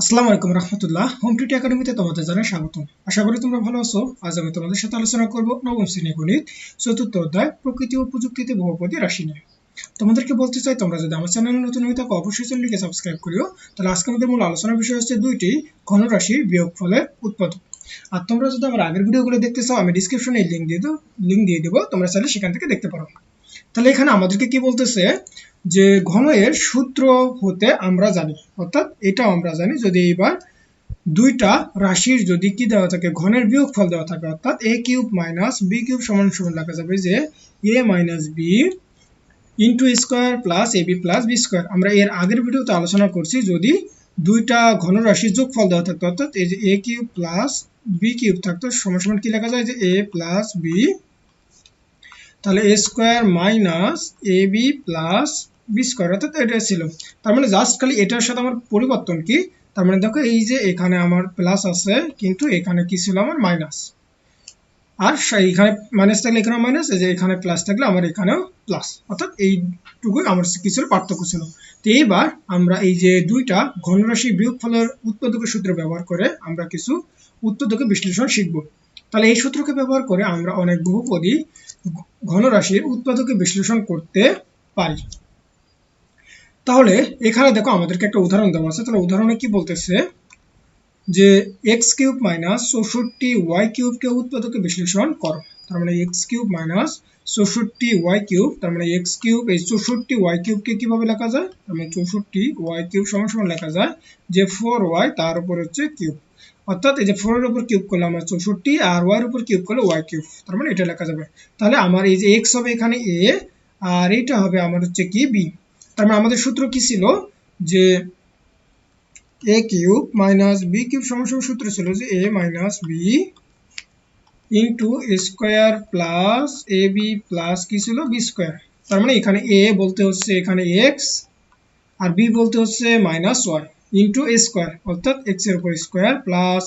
আসসালামু আলাইকুম রহমতুল্লাহ। Home TT একাডেমিতে তোমাদের জানাই স্বাগতম। আশা করি তোমরা ভালো আছো। আজ আমি তোমাদের সাথে আলোচনা করব নবম শ্রেণি গণিত, চতুর্থ অধ্যায়, প্রকৃতি ও প্রযুক্তিতে বহুপদী রাশি নিয়ে। তোমাদেরকে বলতে চাই, তোমরা যদি আমার চ্যানেলে নতুন হয়ে থাকো, অবশ্যই চ্যানেলটিকে সাবস্ক্রাইব করিও। তাহলে আজকে আমাদের মূল আলোচনার বিষয় হচ্ছে দুইটি ঘন রাশির বিয়োগফলের উৎপাদক। আর তোমরা যদি আমার আগের ভিডিওগুলো দেখতে চাও, আমি ডিসক্রিপশনে লিঙ্ক দিয়ে দেবো লিঙ্ক দিয়ে দেবো, তোমরা চাইলে সেখান থেকে দেখতে পারো। তাহলে এখানে আমাদেরকে কি বলতেছে? যে ঘনের সূত্র হতে আমরা জানি, অর্থাৎ এটাও আমরা জানি যদি এইবার দুইটা রাশির যদি কি দেওয়া থাকে, ঘনের বিয়োগ ফল দেওয়া থাকে, অর্থাৎ a cube minus b cube সমান সমান লেখা যাবে যে a minus b into square plus a b plus b square আমরা এর আগের ভিডিওতে আলোচনা করছি যদি দুইটা ঘন রাশির যোগফল দেওয়া থাকতো, অর্থাৎ এই যে a cube plus b cube থাকতো, সমান সমান কি লেখা যায় যে এ প্লাস বি তাহলে a square minus a b plus b square অর্থাৎ এটা ছিল। তার মানে জাস্ট খালি এটার সাথে আমার পরিবর্তন কি? তার মানে দেখো এই যে এখানে আমার প্লাস আছে, কিন্তু এখানে কি ছিল আমার মাইনাস আর এখানে মাইনাস থাকলে এখানেও মাইনাস যে এখানে প্লাস থাকলে আমার এখানেও প্লাস অর্থাৎ এইটুকুই আমার কি পার্থক্য ছিল। তো এইবার আমরা এই যে দুইটা ঘনরাশি বিয়োগফলের উৎপাদকের সূত্র ব্যবহার করে আমরা কিছু উৎপাদকের বিশ্লেষণ শিখব। তাহলে এই সূত্রকে ব্যবহার করে আমরা অনেক বহুপদী ঘনরাশির উৎপাদকে বিশ্লেষণ করতে পারি। তাহলে এখানে দেখো আমাদেরকে একটা উদাহরণ দেওয়া আছে। তাহলে উদাহরণে কি বলতেছে? যে এক্স কিউব মাইনাস চৌষট্টি ওয়াই কিউবকে উৎপাদকে বিশ্লেষণ করো। তার মানে এক্স কিউব মাইনাস চৌষট্টি ওয়াই কিউব, তার মানে এক্স কিউব, এই চৌষট্টি ওয়াই কিউবকে কীভাবে লেখা যায়? তার মানে চৌষট্টি ওয়াই কিউব সমান সমান লেখা যায় যে ফোর ওয়াই তার উপর হচ্ছে কিউব। অর্থাৎ এই যে ফোরের উপর কিউব করলে আমার চৌষট্টি আর ওয়াই উপর কিউব করলে ওয়াই কিউব। তার মানে এটা লেখা যাবে। তাহলে আমার এই যে এক্স হবে এখানে এ আর এইটা হবে আমার হচ্ছে কি বি তার মানে আমাদের সূত্র কি ছিল? যে a cube minus b cube সমসম সূত্র ছিল যে a minus b into square plus a b plus কি ছিল? বি স্কোয়ার তার মানে এখানে এ বলতে হচ্ছে এখানে এক্স আর বি বলতে হচ্ছে minus y into a square অর্থাৎ এক্সের উপর স্কোয়ার প্লাস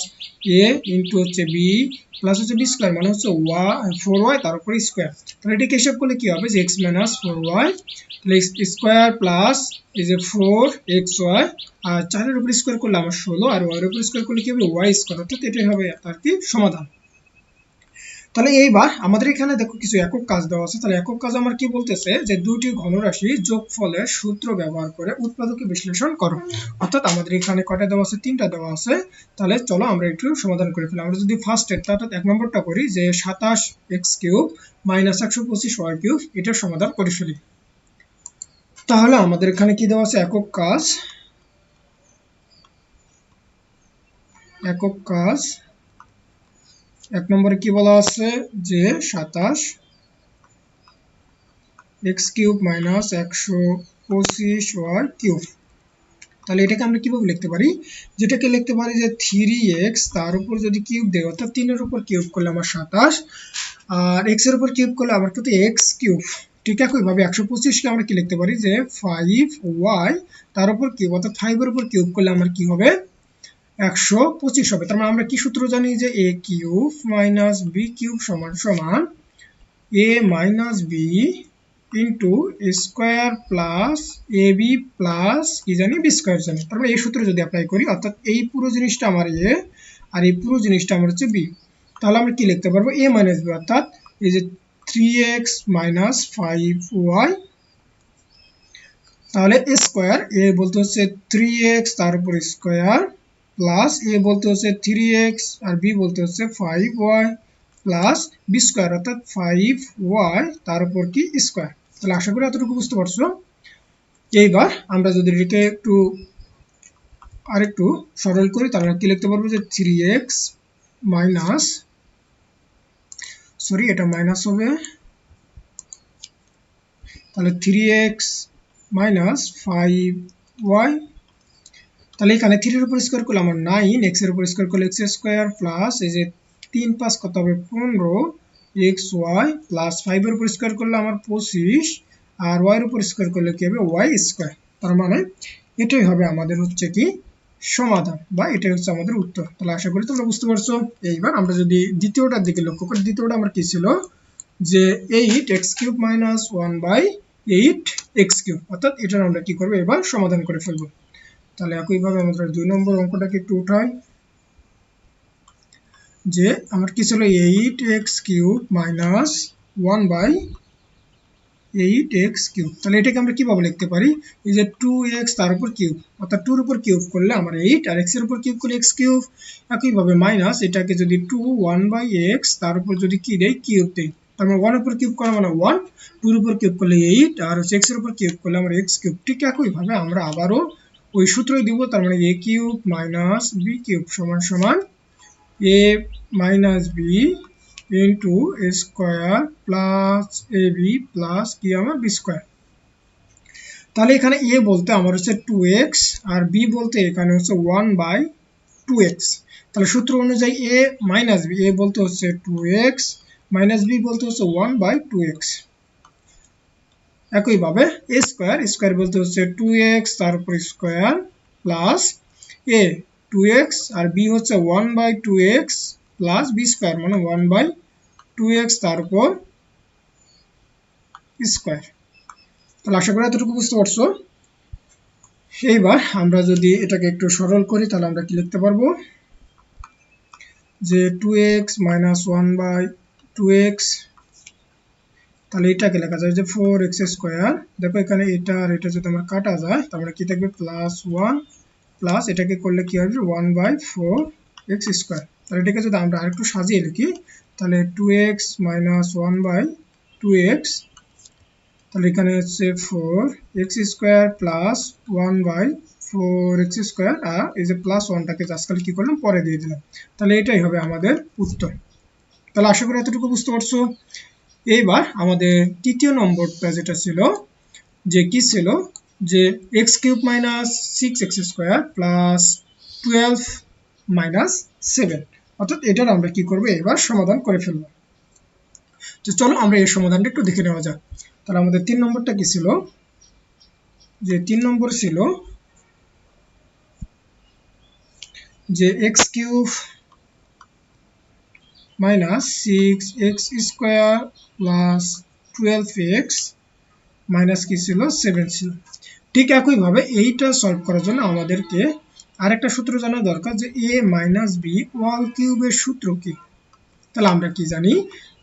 এ ইন্টু হচ্ছে বি প্লাস হচ্ছে বি স্কোয়ার মানে হচ্ছে ওয়াই ফোর ওয়াই তার উপর স্কোয়ার তাহলে এটাকে হিসাব করলে কি হবে? যে এক্স মাইনাস ফোর ওয়াই তাহলে স্কোয়ার প্লাস এই যে ফোর এক্স ওয়াই আর চারের উপর স্কোয়ার করলে আমার ষোলো, আর ওয়ার উপর স্কোয়ার করলে কি হবে? ওয়াই স্কোয়ার অর্থাৎ এটাই হবে তার কি সমাধান। তাহলে এইবার আমাদের এখানে দেখো কিছু একক কাজ দেওয়া আছে। তাহলে একক কাজ আমার কি বলতেছে? যে দুটি ঘনরাশি যোগফলের সূত্র ব্যবহার করে উৎপাদকে বিশ্লেষণ করো। অর্থাৎ আমাদের এখানে কয়টা দেওয়া আছে? তিনটা দেওয়া আছে। তাহলে চলো আমরা একটু সমাধান করে ফেলি। আমরা যদি ফার্স্ট এরটা অর্থাৎ এক নম্বরটা করি যে সাতাশ এক্স কিউব মাইনাস একশো পঁচিশ ওয়াই কিউব এটার সমাধান করে ফেলি। তাহলে আমাদের এখানে কি দেওয়া আছে? একক কাজ। একক কাজ। এক নম্বরে কি বলা আছে? যে সাতাশ এক্স কিউব মাইনাস একশো পঁচিশ ওয়াই কিউব। তাহলে এটাকে আমরা কীভাবে লিখতে পারি? যেটাকে লিখতে পারি যে থ্রি এক্স, তার উপর যদি কিউব দেয়, অর্থাৎ তিনের উপর কিউব করলে আমার সাতাশ, আর এক্সের উপর কিউব করলে আমার কিন্তু এক্স কিউব। ঠিক একইভাবে একশো পঁচিশকে আমরা কি লিখতে পারি? যে ফাইভ ওয়াই, তার উপর কিউব, অর্থাৎ ফাইভের উপর কিউব করলে আমার কি হবে? একশো পঁচিশ হবে। তার মানে আমরা কি সূত্র জানি যে a cube minus b cube সমান সমান a minus b into square plus a b plus কি জানি বি স্কোয়ার জানি। তার মানে এই সূত্র যদি অ্যাপ্লাই করি, অর্থাৎ এই পুরো জিনিসটা আমার এ আর এই পুরো জিনিসটা আমার হচ্ছে বি তাহলে আমরা কি লিখতে পারব? এ মাইনাস বি অর্থাৎ এই যে three x minus five y তাহলে স্কোয়ার এ বলতে হচ্ছে থ্রি এক্স তার উপর স্কোয়ার প্লাস এ বলতে হচ্ছে থ্রি এক্স আর বি বলতে হচ্ছে five y plus b square অর্থাৎ ফাইভ ওয়াই তার উপর কি স্কোয়ার তাহলে আশা করি এতটুকু বুঝতে পারছ। এইবার আমরা যদি এটাকে একটু আরেকটু সরল করি, তাহলে কি লিখতে পারব যে থ্রি এক্স মাইনাস সরি এটা মাইনাস হবে। তাহলে three x minus five y তাহলে এখানে থ্রির উপর স্কোয়ার করলে আমার নাইন এক্সের উপর স্কোয়ার করলে এক্স স্কোয়ার প্লাস এই যে তিন পাঁচ কত হবে? পনেরো এক্স ওয়াই প্লাস ফাইভের উপর স্কোয়ার করলে আমার পঁচিশ, আর ওয়াইয়ের উপর স্কোয়ার করলে কি হবে? ওয়াই স্কোয়ার তার মানে এটাই হবে আমাদের হচ্ছে কি সমাধান, বা এটাই হচ্ছে আমাদের উত্তর। তাহলে আশা করি তোমরা বুঝতে পারছ। এইবার আমরা যদি দ্বিতীয়টার দিকে লক্ষ্য করি, দ্বিতীয়টা আমার কি ছিল? যে eight x cube minus one by eight x cube অর্থাৎ এটার আমরা কি করব? এবার সমাধান করে ফেলব। তাহলে একইভাবে আমাদের দুই নম্বর অঙ্কটাকে একটু উঠাই। যে আমার কি ছিল? Eight x cube minus one by eight x cube তাহলে এটাকে আমরা কীভাবে লিখতে পারি? এই যে টু এক্স তার উপর কিউব অর্থাৎ টুর উপর কিউব করলে আমার এইট আর এক্সের উপর কিউব করলে এক্স কিউব একইভাবে মাইনাস এটাকে যদি টু ওয়ান বাই এক্স তার উপর যদি কি দেয় কিউব দেয় তার মানে ওয়ান উপর কিউব করা মানে ওয়ান টুর উপর কিউব করলে এইট আর হচ্ছে এক্সের উপর কিউব করলে আমরা এক্স কিউব ঠিক একইভাবে আমরা আবারও ওই সূত্রই দিব, তার মানে a cube minus b cube সমান সমান a minus b into a square plus a b plus কি আমার বি স্কোয়ার তাহলে এখানে এ বলতে আমার হচ্ছে টু এক্স আর বি বলতে এখানে হচ্ছে ওয়ান বাই টু এক্স তাহলে সূত্র অনুযায়ী এ মাইনাস বি এ বলতে হচ্ছে টু এক্স মাইনাস বি বলতে হচ্ছে ওয়ান বাই টু এক্স একইভাবে এ স্কোয়ার স্কোয়ার বলতে হচ্ছে টু এক্স তার উপর square plus a two x R B হচ্ছে one by two x plus b square মানে ওয়ান বাই টু এক্স তার উপর স্কোয়ার তাহলে আশা করি এতটুকু বুঝতে পারছ। এইবার আমরা যদি এটাকে একটু সরল করি, তাহলে আমরা কি লিখতে পারব? যে two x minus one by two x তাহলে এটাকে লেখা যায় যে ফোর এক্স স্কোয়ার দেখো এখানে এটা আর এটা যদি আমার কাটা যায় তাহলে কি থাকবে? প্লাস ওয়ান প্লাস এটাকে করলে কি হবে? One by four x square তাহলে এটাকে যদি আমরা আরেকটু সাজিয়ে লিখি, তাহলে two x minus one by two x তাহলে এখানে হচ্ছে four x square plus one by four x square আর এই যে প্লাস ওয়ানটাকে আজকাল কী করলাম? পরে দিয়ে দিলাম। তাহলে এটাই হবে আমাদের উত্তর। তাহলে আশা করি এতটুকু বুঝতে পারছ। এইবার আমাদের তৃতীয় নম্বরটা যেটা ছিল, যে কি ছিল? যে x cube minus six x square plus twelve minus seven অর্থাৎ এটার আমরা কি করব? এবার সমাধান করে ফেলব। তো চলো আমরা এই সমাধানটা একটু দেখে নেওয়া যাক। তাহলে আমাদের তিন নম্বরটা কি ছিল? যে তিন নম্বর ছিল যে x cube six x square plus twelve x minus কি ছিল? সেভেন ছিল। ঠিক একইভাবে এইটা সলভ করার জন্য আমাদেরকে আরেকটা সূত্র জানা দরকার যে এ মাইনাস বি ওয়াল কিউবের সূত্র কি? তাহলে আমরা কি জানি?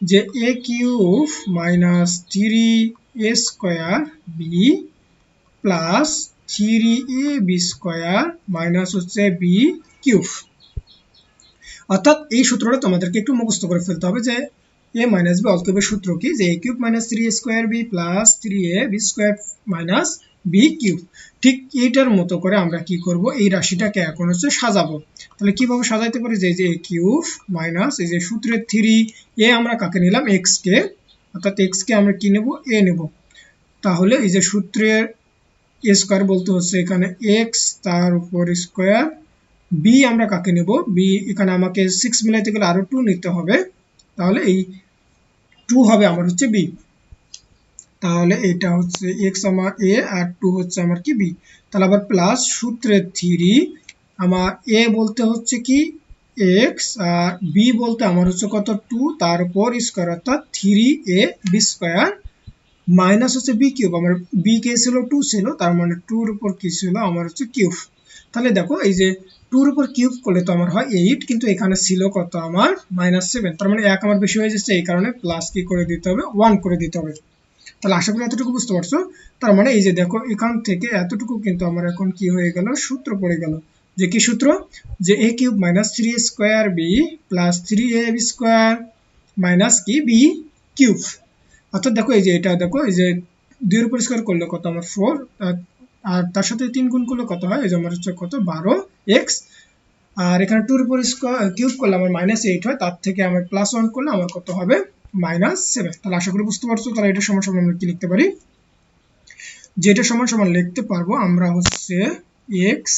যে a cube minus three a square b plus three a b square minus হচ্ছে বি কিউব অর্থাৎ এই সূত্রটা তোমাদেরকে একটু মুখস্থ করে ফেলতে হবে যে এ মাইনাস বি অল কিউবের সূত্র কি? যে a cube minus three square b plus three a b square minus b cube ঠিক এইটার মতো করে আমরা কি করব? এই রাশিটাকে এখন হচ্ছে সাজাবো। তাহলে কীভাবে সাজাইতে পারি? যে এ কিউব মাইনাস এই যে সূত্রের থ্রি এ আমরা কাকে নিলাম? এক্স কে। অর্থাৎ এক্স কে আমরা কি নেব? এ নেব। তাহলে এই যে সূত্রের এ স্কোয়ার বলতে হচ্ছে এখানে এক্স তার উপর স্কোয়ার বি আমরা কাকে নেব? বি এখানে আমাকে সিক্স মিলাইতে গেলে আরও টু নিতে হবে। তাহলে এই টু হবে আমার হচ্ছে বি তাহলে এটা হচ্ছে এক্স আমার এ আর টু হচ্ছে আমার কি বি তাহলে আবার প্লাস সূত্রের থ্রি আমার এ বলতে হচ্ছে কি? এক্স আর বি বলতে আমার হচ্ছে কত? টু তারপর স্কোয়ার অর্থাৎ three a b square minus হচ্ছে বি কিউব আমার বি কে ছিল টু ছিল, তার মানে টুর উপর কি ছিল? আমার হচ্ছে কিউব তাহলে দেখো, এই যে টুর উপর কিউব করলে তো আমার হয় এইট কিন্তু এখানে ছিল কত আমার? মাইনাস সেভেন তার মানে এক আমার বেশি হয়ে যাচ্ছে, এই কারণে প্লাস কি করে দিতে হবে? ওয়ান করে দিতে হবে। তাহলে আশা করি এতটুকু বুঝতে পারছ? তার মানে এই যে দেখো, এখান থেকে এতটুকু কিন্তু আমার এখন কি হয়ে গেল? সূত্র পড়ে গেল। যে কি সূত্র? যে a cube minus three a square b plus three a b square minus কি? বি কিউব অর্থাৎ দেখো, এই যে এটা দেখো, এই যে দুইয়ের উপর স্কোয়ার করলে কত? আমার ফোর আর তার সাথে তিন গুণ করলে কত হয়? এই যে আমার হচ্ছে কত? বারো। এক্স আর এখানে টুর উপর কিউব করলে আমার মাইনাস এইট হয়, তার থেকে আমার প্লাস ওয়ান করলে আমার কত হবে? মাইনাস সেভেন তাহলে আশা করি বুঝতে পারছ, তাহলে এটা সমান সমান আমরা কি লিখতে পারি? যেটা সমান সমান লিখতে পারব আমরা হচ্ছে এক্স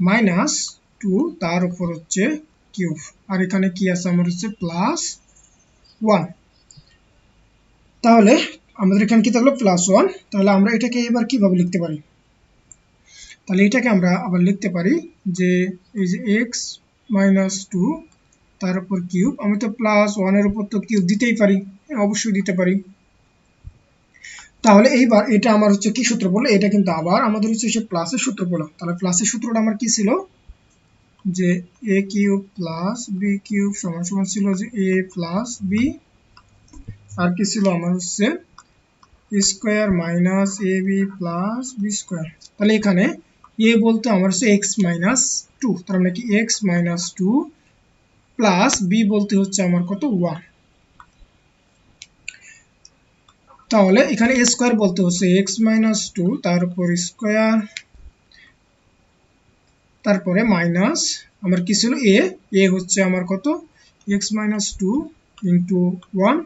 মাইনাস টু তার উপর হচ্ছে কিউব আর এখানে কি আছে? আমার হচ্ছে প্লাস ওয়ান তাহলে আমাদের এখানে কি থাকল? প্লাস ওয়ান তাহলে আমরা এটাকে এবার কীভাবে লিখতে পারি? তাহলে এটাকে আমরা আবার লিখতে পারি যে এই যে এক্স মাইনাস টু তার উপর কিউব আমি তো প্লাস ওয়ানের উপর তো কিউব দিতেই পারি। হ্যাঁ, অবশ্যই দিতে পারি। তাহলে এইবার এটা আমার হচ্ছে কি সূত্র বলল? এটা কিন্তু আবার আমাদের হচ্ছে সে প্লাসের সূত্র বলল। তাহলে প্লাসের সূত্রটা আমার কি ছিল? যে a cube plus b cube সমান সমান ছিল যে এ প্লাস বি আর কি ছিল আমার হচ্ছে square minus a b plus b square তাহলে এখানে এ বলতে আমার হচ্ছে এক্স মাইনাস টু তার মানে কি x minus two plus b বলতে হচ্ছে আমার কত ওয়ান তাহলে এখানে স্কোয়ার বলতে হচ্ছে এক্স মাইনাস টু তার উপর স্কোয়ার তারপরে মাইনাস আমার কি ছিল? এ এ হচ্ছে আমার কত? X minus two into one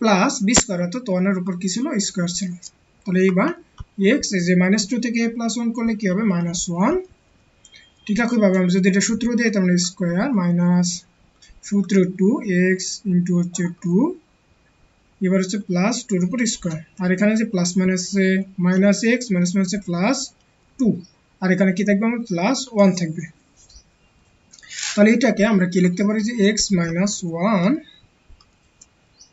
plus b square অর্থাৎ ওয়ানের উপর কি ছিল? স্কোয়ার ছিল। তাহলে এইবার এক্স এই যে মাইনাস টু থেকে এ প্লাস ওয়ান করলে কি হবে? মাইনাস ওয়ান ঠিক একইভাবে আমরা যদি এটা সূত্র দিই, তাহলে স্কোয়ার মাইনাস সূত্র টু এক্স ইন্টু হচ্ছে টু এবার হচ্ছে প্লাস টুর উপর স্কোয়ার আর এখানে যে plus minus minus x minus minus plus two আর এখানে কি থাকবে? আমার প্লাস ওয়ান থাকবে। তাহলে এটাকে আমরা কি লিখতে পারি যে এক্স মাইনাস ওয়ান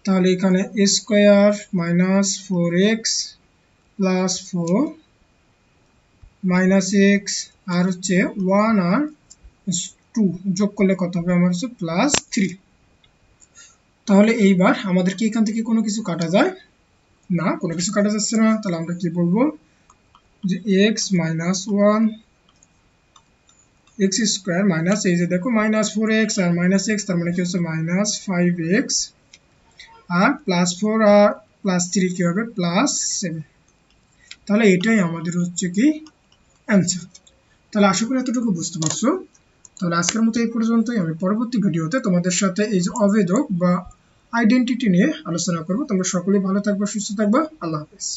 তাহলে এখানে square minus four x plus four minus x আর হচ্ছে ওয়ান আর টু যোগ করলে কত হবে? আমার হচ্ছে প্লাস থ্রি তাহলে এইবার আমাদের কি এখান থেকে কোনো কিছু কাটা যায়? না, কোনো কিছু কাটা যাচ্ছে না। তাহলে আমরা কি বলব? যে x minus one x square minus এই যে দেখো মাইনাস ফোর এক্স আর মাইনাস এক্স তার মানে কি হচ্ছে? মাইনাস ফাইভ এক্স আর প্লাস ফোর আর প্লাস থ্রি কি হবে? প্লাস সেভেন তাহলে এটাই আমাদের হচ্ছে কি অ্যান্সার তাহলে আশা করি এতটুকু বুঝতে পারছ। তাহলে আজকের মতো এই পর্যন্তই। আমি পরবর্তী ভিডিওতে তোমাদের সাথে এই যে অবেদক বা আইডেন্টিটি নিয়ে আলোচনা করব। তোমরা সকলেই ভালো থাকবে, সুস্থ থাকবে। আল্লাহ হাফেজ।